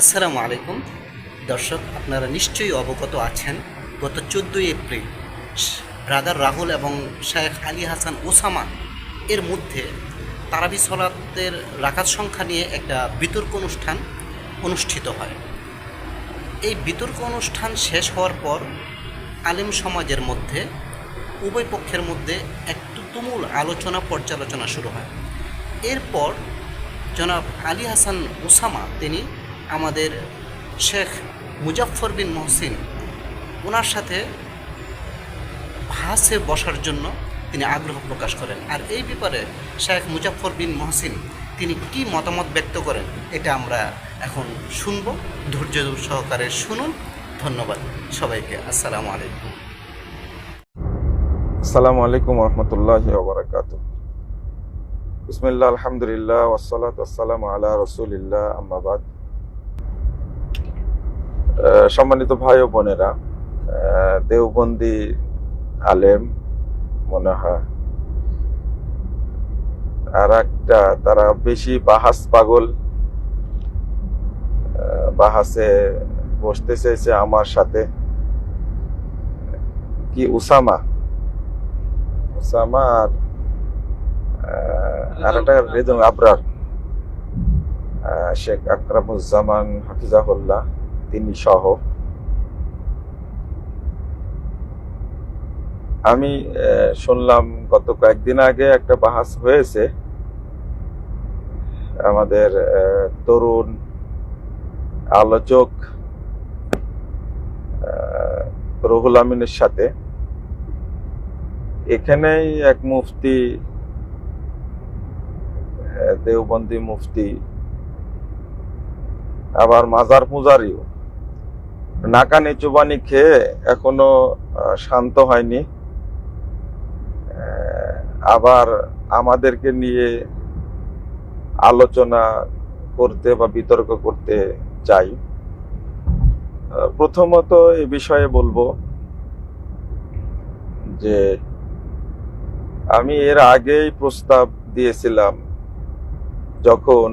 আসসালামু আলাইকুম। দর্শক, আপনারা নিশ্চয়ই অবগত আছেন, গত চোদ্দোই এপ্রিল ব্রাদার রাহুল এবং শেখ আলী হাসান ওসামা এর মধ্যে তারাবি সলাতের রাখাত সংখ্যা নিয়ে একটা বিতর্ক অনুষ্ঠান অনুষ্ঠিত হয়। এই বিতর্ক অনুষ্ঠান শেষ হওয়ার পর আলেম সমাজের মধ্যে, উভয় পক্ষের মধ্যে একটু তুমুল আলোচনা পর্যালোচনা শুরু হয়। এরপর জনাব আলী হাসান ওসামা, তিনি আমাদের শেখ মুজাফফর বিন মহসিন ওনার সাথে ভাসে বসার জন্য তিনি আগ্রহ প্রকাশ করেন। আর এই ব্যাপারে শেখ মুজাফফর বিন মহসিন তিনি কি মতামত ব্যক্ত করেন, এটা আমরা এখন শুনব। ধৈর্য সহকারে শুনুন। ধন্যবাদ সবাইকে। আসসালামু আলাইকুম। আসসালামু আলাইকুম রহমতুল্লাহ ওবরাকাত বিসমিল্লাহ, আলহামদুলিল্লাহ ওসালাত আসসালাম আলা রসুলিল্লাহ আম্মাবাদ সম্মানিত ভাই ও বোনেরা দেওবন্দি আলেম মনে হয়, আর একটা তারা বেশি বাহাস পাগল বাহাসে বসতে চেয়েছে আমার সাথে। কি উসামা? ওসামা আর আর একটা রেজন আবরার শেখ আকরামুজ্জামান হাফিজাহুল্লাহ। তিনি সহ আমি শুনলাম গত কয়েকদিন আগে একটা বাহাস হয়েছে। আমাদের তরুণ আলোচক রহুল আমিনের সাথে। এখানেই এক মুফতি দেওবন্দি মুফতি, আবার মাজার পূজারিও নাকানি চুবানি খেয়ে এখনও শান্ত হয়নি। আবার আমাদেরকে নিয়ে আলোচনা করতে বা বিতর্ক করতে চাই। প্রথমত এ বিষয়ে বলব যে আমি এর আগেই প্রস্তাব দিয়েছিলাম, যখন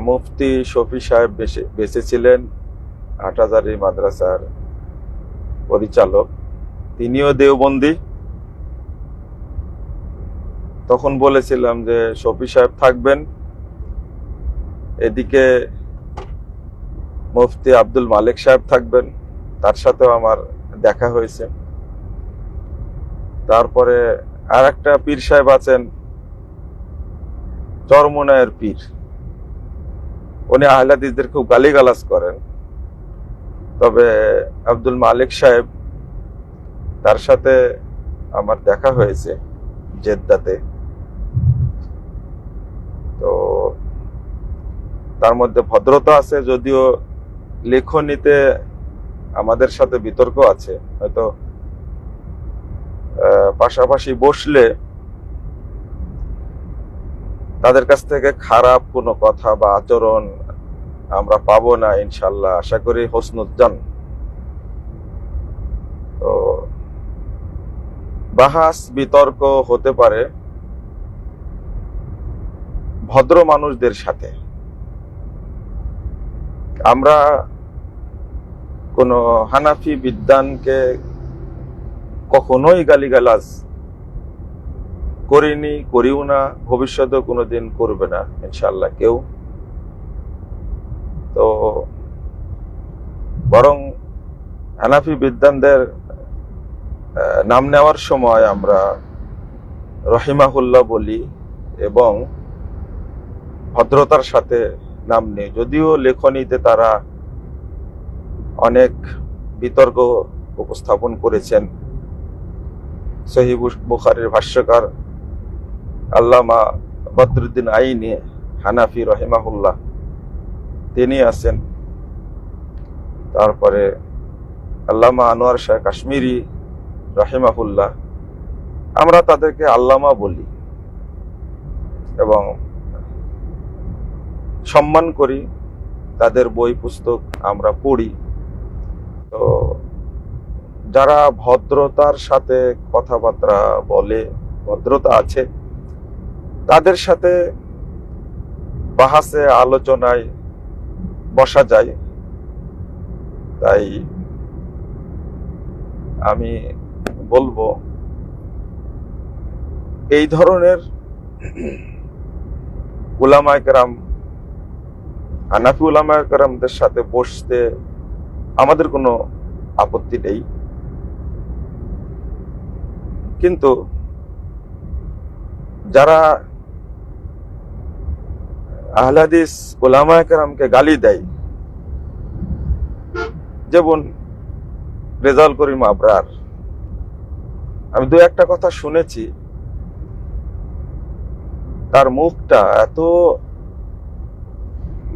মুফতি শফি সাহেব বেঁচে ছিলেন হাটাজারি মাদ্রাসার পরিচালক। তিনিও দেওবন্দি। তখন বলেছিলাম যে, শফি সাহেব থাকবেন। এদিকে মুফতি আব্দুল মালিক সাহেব থাকবেন। তার সাথেও আমার দেখা হয়েছে। তারপরে আর একটা পীর সাহেব আছেন, চরমনায়ের পীর। উনি আহলাদিসদের খুব গালিগালাজ করেন। তবে আব্দুল মালিক সাহেব তার সাথে আমার দেখা হয়েছে জেদ্দাতে। তো তার মধ্যে ভদ্রতা আছে, যদিও লেখনীতে আমাদের সাথে বিতর্ক আছে। হয়তো পাশাপাশি বসলে তাদের কাছ থেকে খারাপ কোনো কথা বা আচরণ আমরা পাবো না ইনশাল্লাহ আশা করি হোসনুজ্জান। তো বাহাস বিতর্ক হতে পারে ভদ্র মানুষদের সাথে। আমরা কোনো হানাফি বিদ্যানকে কখনোই গালিগালাজ করিনি, করিও না, ভবিষ্যতেও কোনোদিন করবে না ইনশাল্লাহ কেউ তো বরং হানাফি বিদ্যানদের নাম নেওয়ার সময় আমরা রহিমাহুল্লাহ বলি এবং ভদ্রতার সাথে নাম নেই। যদিও লেখনীতে তারা অনেক বিতর্ক উপস্থাপন করেছেন। সহি বুখারের ভাষ্যকার আল্লামা বদরুদ্দিন আইনি হানাফি রহিমাহুল্লাহ। তিনি আছেন। তারপরে আল্লামা আনোয়ার শাহ কাশ্মীরি রহিমাহুল্লাহ। আমরা তাদেরকে আল্লামা বলি এবং সম্মান করি। তাদের বই পুস্তক আমরা পড়ি। তো যারা ভদ্রতার সাথে কথাবার্তা বলে, ভদ্রতা আছে, তাদের সাথে বাহাসে, আলোচনায় বসা যায়। তাই আমি বলব, এই ধরনের উলামায় কেরাম হানাফি উলামায় কেরামদের সাথে বসতে আমাদের কোনো আপত্তি নেই। কিন্তু যারা আহলাদিস ওলামায় কেরামকে গালি দেয়। যেমন রেজাল করিম আবরার, আমি দু একটা কথা শুনেছি। তার মুখটা এত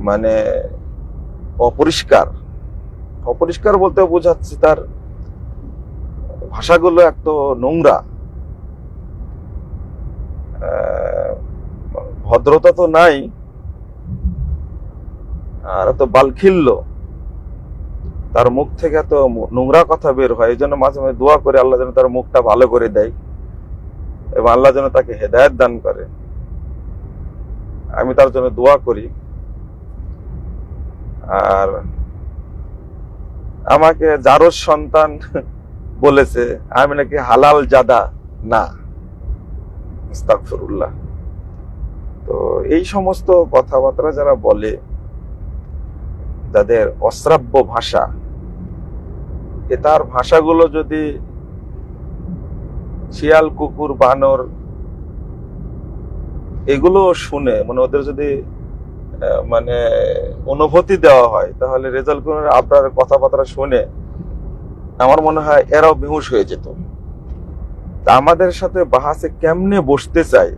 মানে অপরিষ্কার। অপরিষ্কার বলতে বোঝাচ্ছি তার ভাষাগুলো এত নোংরা। ভদ্রতা তো নাই। আর এত বালখিল্য তার মুখ থেকে এত নোংরা কথা বের হয়, এই জন্য মাঝে মাঝে দোয়া করে আল্লাহ যেন তার মুখটা ভালো করে দেয় এবং আল্লাহ যেন তাকে হেদায়ত দান করে। আমি তার জন্য দোয়া করি। আর আমাকে জারোর সন্তান বলেছে, আমি নাকি হালাল জাদা না। আস্তাগফিরুল্লাহ। তো এই সমস্ত কথাবার্তা যারা বলে যাদের অশ্রাব্য ভাষা। এ তার ভাষাগুলো যদি শিয়াল, কুকুর, বানর এগুলো শুনে মানে ওদের যদি মানে অনুভূতি দেওয়া হয়, তাহলে রেজাল্ট করে আপনার কথাবার্তা শুনে আমার মনে হয় এরাও বেহুশ হয়ে যেত। তা আমাদের সাথে বাহাসে কেমনে বসতে চাই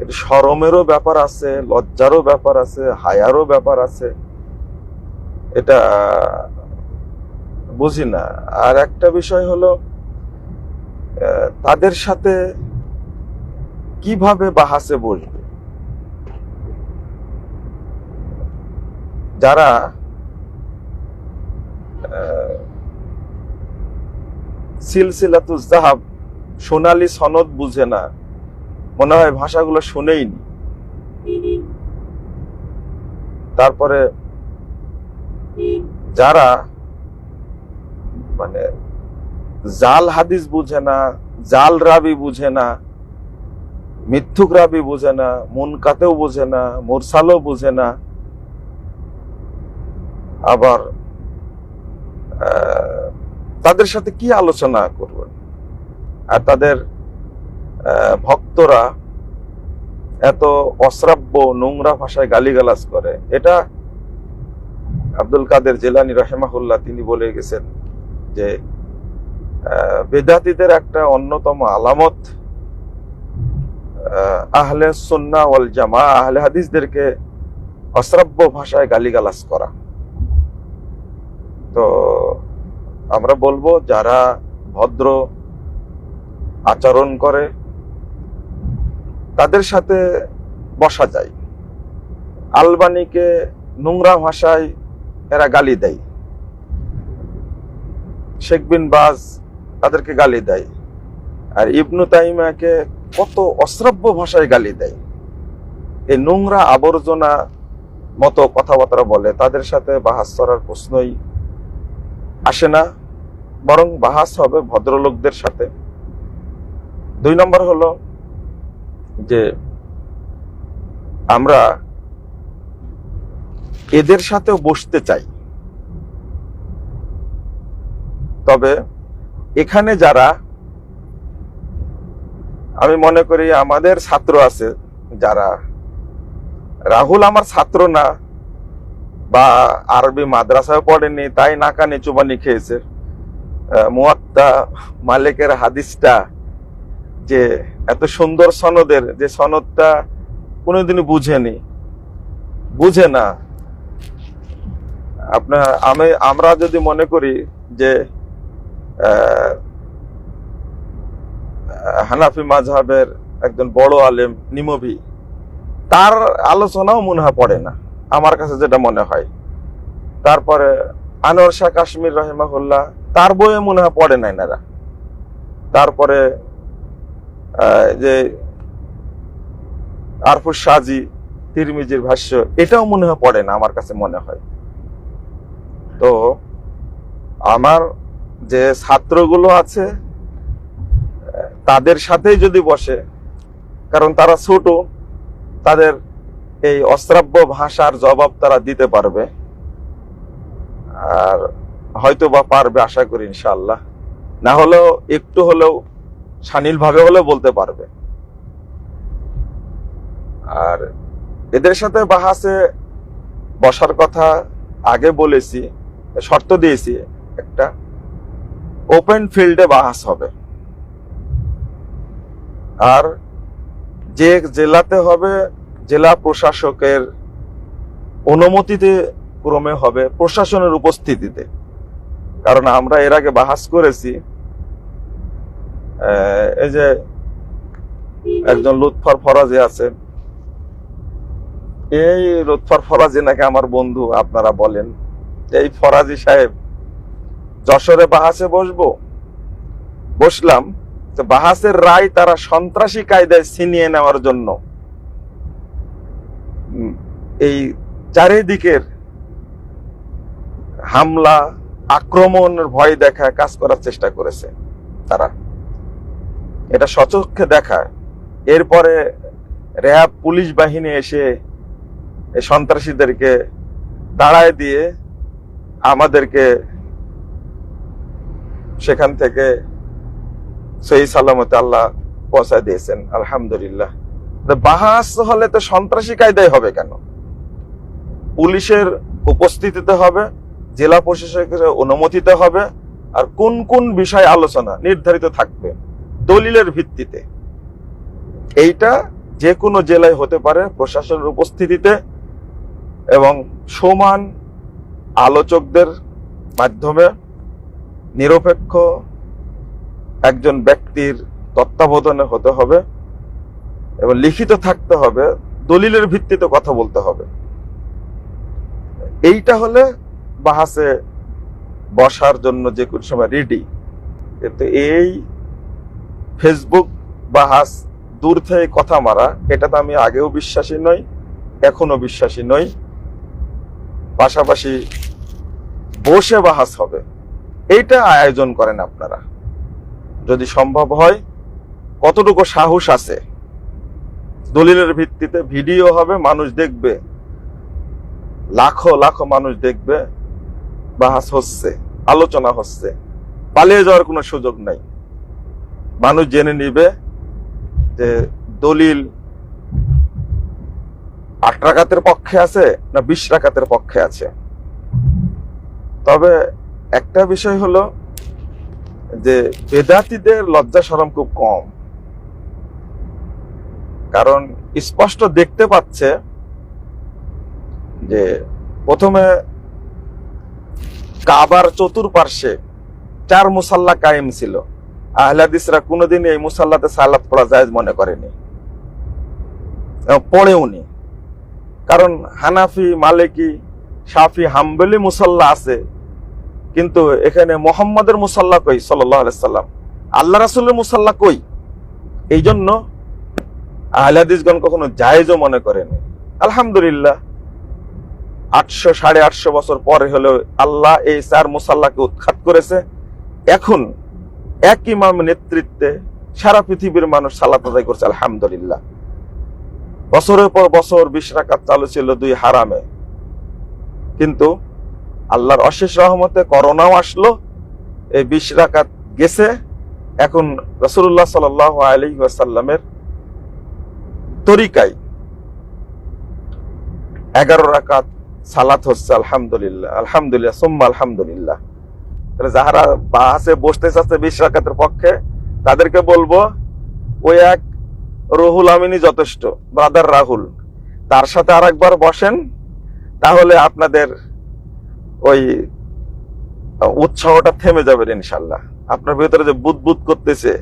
এটা শরমেরও ব্যাপার আছে, লজ্জারও ব্যাপার আছে, হায়ারও ব্যাপার আছে। এটা বুঝি না। আর একটা বিষয় হলো তাদের সাথে কীভাবে বাহাসে বসবে? যারা আহ, সিলসিলাতু জাহাব সোনালি সনদ বুঝে না। মনে হয় ভাষাগুলো শুনেইনি। তারপরে যারা মানে জাল হাদিস বুঝে না, জাল রাবি বুঝে না, মিথ্যুক রাবি বুঝে না, মুনকাতেও বুঝে না, মুরসালও বুঝে না, আবার তাদের সাথে কি আলোচনা করবেন? আর তাদের ভক্তরা এত অশ্রাব্য নোংরা ভাষায় গালিগালাজ করে। এটা আব্দুল কাদের জেলানি রহেমাহুল্লাহ তিনি বলে গেছেন যে বেদাতীদের একটা অন্যতম আলামত আহলে সুন্না ওয়াল জামা আহলে হাদিসদেরকে অশ্রাব্য ভাষায় গালিগালাজ করা। তো আমরা বলব, যারা ভদ্র আচরণ করে, তাদের সাথে বসা যায়। আলবানিকে নোংরা ভাষায় এরা গালি দেয়। শেখ বিন বাজ তাদেরকে গালি দেয়। আর ইবনু তাইমাকে কত অশ্রাব্য ভাষায় গালি দেয়। এই নোংরা আবর্জনা মতো কথাবার্তা বলে, তাদের সাথে বাহাস করার প্রশ্নই আসে না, বরং বাহাস হবে ভদ্রলোকদের সাথে। দুই নম্বর হলো যে, আমরা এদের সাথেও বসতে চাই। তবে এখানে যারা, আমি মনে করি আমাদের ছাত্র আছে যারা, রাহুল আমার ছাত্র না, বা আরবি মাদ্রাসায় পড়েনি, তাই নাকানি চুবানি খেয়েছে। মুয়াত্তা মালিকের হাদিসটা যে এত সুন্দর সনদের, যে সনদটা কোনোদিনই বুঝেনি। বুঝে না। আপনার, আমি, আমরা যদি মনে করি যে হানাফি মাঝহাবের একজন বড় আলেম নিমবি, তার আলোচনাও মনে হয় পড়ে না, আমার কাছে যেটা মনে হয়। তারপরে আনোয়ার শাহ কাশ্মীর রহিমাহুল্লাহ, তার বইয়ে মনে হয় পড়ে নাই নারা তারপরে যে আরফুর সাজি, তিরমিজির ভাষ্য, এটাও মনে হয় পড়ে না, আমার কাছে মনে হয়। তো আমার যে ছাত্রগুলো আছে, তাদের সাথেই যদি বসে, কারণ তারা ছোট, তাদের এই অশ্রাব্য ভাষার জবাব তারা দিতে পারবে। আর হয়তো বা পারবে আশা করি ইনশাল্লাহ না হলেও একটু হলেও শানিল ভাবে হলেও বলতে পারবে। আর এদের সাথে বাহাসে বসার কথা আগে বলেছি। শর্ত দিয়েছি একটা ওপেন ফিল্ডে বাহাস হবে। আর যে জেলাতে হবে, জেলা প্রশাসকের অনুমতিতে ক্রমে হবে প্রশাসনের উপস্থিতিতে। কারণ আমরা এর আগে বাহাস করেছি। এই যে একজন লুৎফর ফরাজি আছে। এই লুৎফর ফরাজি নাকি আমার বন্ধু, আপনারা বলেন। এই ফরাজি সাহেব, যশোরে বাহাসে বসবো? বসলাম। তো বাহাসের রায় তারা সন্ত্রাসী কায়দায় ছিনিয়ে নেওয়ার জন্য। এই চারিদিকের হামলা, আক্রমণের ভয় দেখা কাজ করার চেষ্টা করেছে তারা। এটা সচক্ষে দেখা এরপরে র্যাব পুলিশ বাহিনী এসে সন্ত্রাসীদেরকে দাঁড়ায় দিয়ে আমাদেরকে সেখান থেকে সেই সালামতে আল্লাহ পৌঁছায় দিয়েছেন, আলহামদুলিল্লাহ। বাহাস হলে তো সন্ত্রাসী কায়দায় হবে কেন? পুলিশের উপস্থিতিতে হবে, জেলা প্রশাসকের অনুমতিতে হবে, আর কোন কোন বিষয় আলোচনা নির্ধারিত থাকবে দলিলের ভিত্তিতে। এইটা যে কোনো জেলায় হতে পারে প্রশাসনের উপস্থিতিতে এবং সমান আলোচকদের মাধ্যমে নিরপেক্ষ একজন ব্যক্তির তত্ত্বাবধানে হতে হবে এবং লিখিত থাকতে হবে, দলিলের ভিত্তিতে কথা বলতে হবে। এইটা হলে বাহাসে বসার জন্য যে কোনো সময় রেডি কিন্তু এই ফেসবুক বাহাস, দূর থেকে কথা মারা, এটা তো আমি আগেও বিশ্বাসী নই এখনও বিশ্বাসী নই। পাশাপাশি বসে বাহাস হবে। এইটা আয়োজন করেন আপনারা। যদি সম্ভব হয়, কতটুকু সাহস আছে? দলিলের ভিত্তিতে ভিডিও হবে, মানুষ দেখবে। লাখো লাখো মানুষ দেখবে, বাহাস হচ্ছে, আলোচনা হচ্ছে। পালিয়ে যাওয়ার কোনো সুযোগ নাই। মানুষ জেনে নিবে যে দলিল আট রাকাতের পক্ষে আছে না বিশ রাকাতের পক্ষে আছে? তবে একটা বিষয় হলো যে বেদাতিদের লজ্জা সরম খুব কম। কারণ স্পষ্ট দেখতে পাচ্ছে যে প্রথমে কাবার চতুর্পার্শ্বে চার মুসাল্লা কায়েম ছিল। আহলাদিসরা কোনোদিন এই মুসাল্লাতে সালাত পড়া জায়েজ মনে করেনি। এবং পড়েওনি কারণ হানাফি, মালিকি সাফি হাম্বলি মুসাল্লা আছে। কিন্তু এখানে মোহাম্মদের মুসাল্লা কই সাল্লাম? আল্লাহ রাসুলের মুসাল্লা কই? এই জন্য আহলাদিসগণ কখনো জায়েজও মনে করেনি। আলহামদুলিল্লাহ, আটশো সাড়ে আটশো বছর পরে হলেও আল্লাহ এই চার মুসাল্লাকে উৎখাত করেছে। এখন এক ইমাম নেতৃত্বে সারা পৃথিবীর মানুষ সালাত আদায় করছে, আলহামদুলিল্লাহ। বছরের পর বছর বিশ রাকাত চালু ছিল দুই হারামে। কিন্তু আল্লাহর অশেষ রহমতে করোনাও আসলো, এই বিশ রাকাত গেছে। এখন রসুল্লাহ সাল আলী ওয়াসাল্লামের তরিকায় এগারো রাকাত সালাত হচ্ছে আলহামদুলিল্লাহ আলহামদুলিল্লাহ, সুম্মা আলহামদুলিল্লাহ। তাহলে যাহারা বাসে বসতে চাচ্ছে বিশ রাকাতের পক্ষে, তাদেরকে বলব, ওই এক রহুল আমিনী যথেষ্ট ব্রাদার রাহুল। তার সাথে আর একবার বসেন, তাহলে আপনাদের ওই উৎসাহটা থেমে যাবে ইনশাল্লাহ। আপনার ভেতরে যে বুদবুদ করতেছে,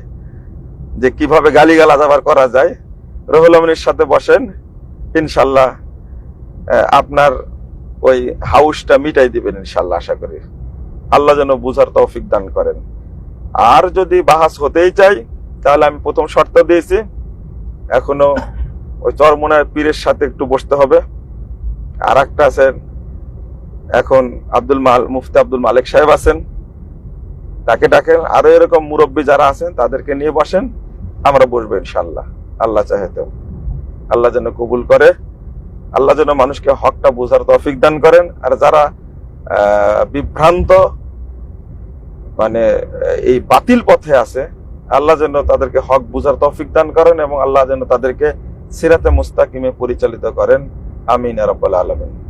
যে কীভাবে গালিগালাজ আবার করা যায়, রহুল আমিনীর সাথে বসেন, ইনশাল্লাহ আপনার ওই হাউসটা মিটাই দিবেন ইনশাল্লাহ, আশা করি। আল্লাহ যেন বুঝার তৌফিক দান করেন। আর যদি বাহাস হতেই চাই, তাহলে আমি প্রথম শর্ত দিয়েছি এখনও ওই চরমোনার পীরের সাথে একটু বসতে হবে। আর একটা আছে এখন আব্দুল মাল, মুফতি আব্দুল মালিক সাহেব আছেন। তাকে ডাকেন, আরও এরকম মুরব্বী যারা আছেন, তাদেরকে নিয়ে বসেন, আমরা বসবো ইনশাল্লাহ আল্লাহ চাহে তো। আল্লাহ যেন কবুল করে, আল্লাহ যেন মানুষকে হকটা বোঝার তৌফিক দান করেন। আর যারা বিভ্রান্ত মানে এই বাতিল পথে আছে আল্লাহ যেন তাদেরকে হক বুঝার তৌফিক দান করেন এবং আল্লাহ যেন তাদেরকে সিরাতে মুস্তাকিমে পরিচালিত করেন। আমিন রাব্বাল আলামিন।